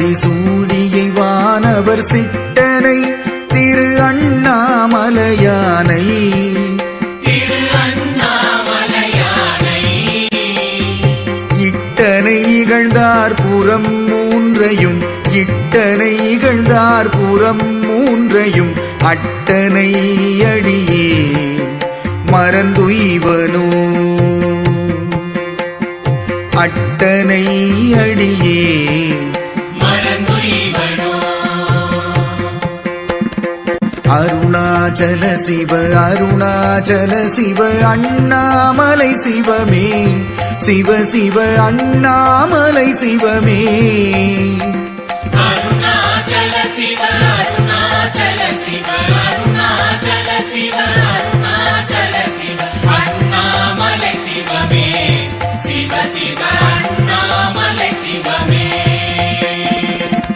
மதிசூடியை வானவர் சிட்டனை திரு அண்ணாமலையானை. இட்டனை இகழ்ந்தார் புறம் மூன்றையும் இட்டனை இகழ்ந்தார் புறம் மூன்றையும் அட்டனை அடியே மறந்துய்வனோ? அட்டனை அடியே அருணாச்சல சிவ அருணாச்சல சிவ அண்ணாமலை சிவமே. சிவ சிவ அண்ணாமலை சிவமே. அருணாச்சல சிவ அருணாச்சல சிவ அருணாச்சல சிவ அருணாச்சல சிவ அண்ணாமலை சிவமே. சிவ சிவ அண்ணாமலை சிவமே.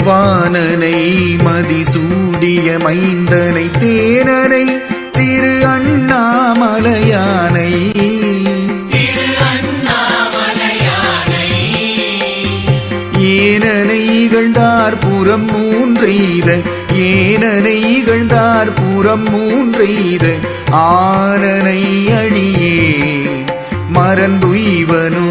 வானனை மதிசூடிய மைந்தனை தேனனை திரு அண்ணாமலையானை. ஏனனை இகழ்ந்தார் புறம் மூன்றெய்த ஏனனை இகழ்ந்தார் புறம் மூன்றெய்த ஆனனை அடியே மறந்துய்வனோ.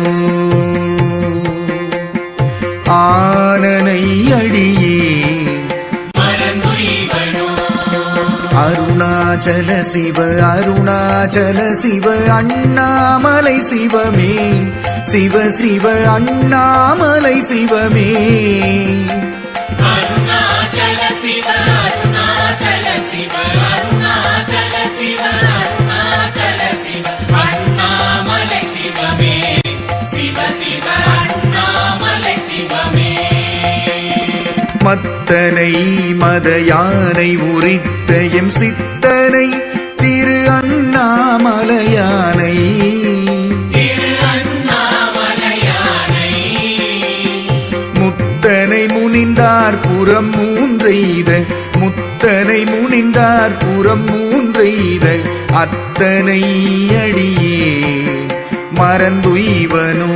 அருணாச்சல சிவ அருணாச்சல சிவ அண்ணாமலை சிவமே. சிவ சிவ அண்ணாமலை சிவமே. மத்தனை மத யானை உரித்த எம் சித்தனை திரு அண்ணாமலையானை. முத்தனை முனிந்தார் புறம் மூன்றெய்த முத்தனை முனிந்தார் புறம் மூன்றெய்த அத்தனை அடியே மறந்துய்வனோ.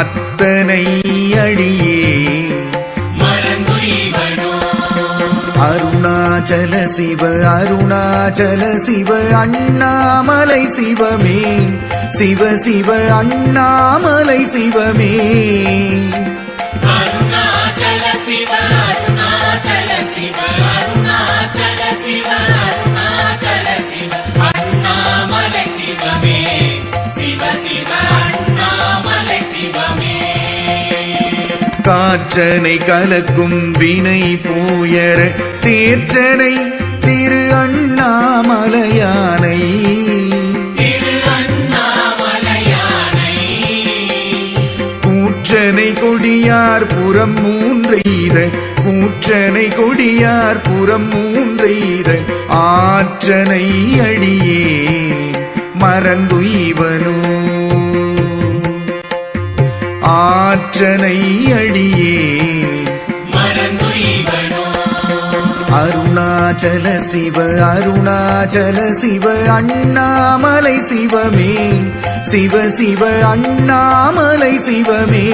அத்தனை அடியே அருணாச்சல சிவ அருணாச்சல சிவ அண்ணாமலை சிவமே. சிவ சிவ அண்ணாமலை சிவமே. காற்றனை கலக்கும் வினை போயர தேற்றனை திரு அண்ணாமலையானை. கூற்றனை கொடியார் புறம் மூன்றெய்த கூற்றனை கொடியார் புறம் மூன்றெய்த ஆற்றனை அடியே மறந்துய்வனோ. ஆற்றனை அடியே. அருணாச்சல சிவ அருணாச்சல சிவ அண்ணாமலை சிவமே. சிவ சிவ அண்ணாமலை சிவமே.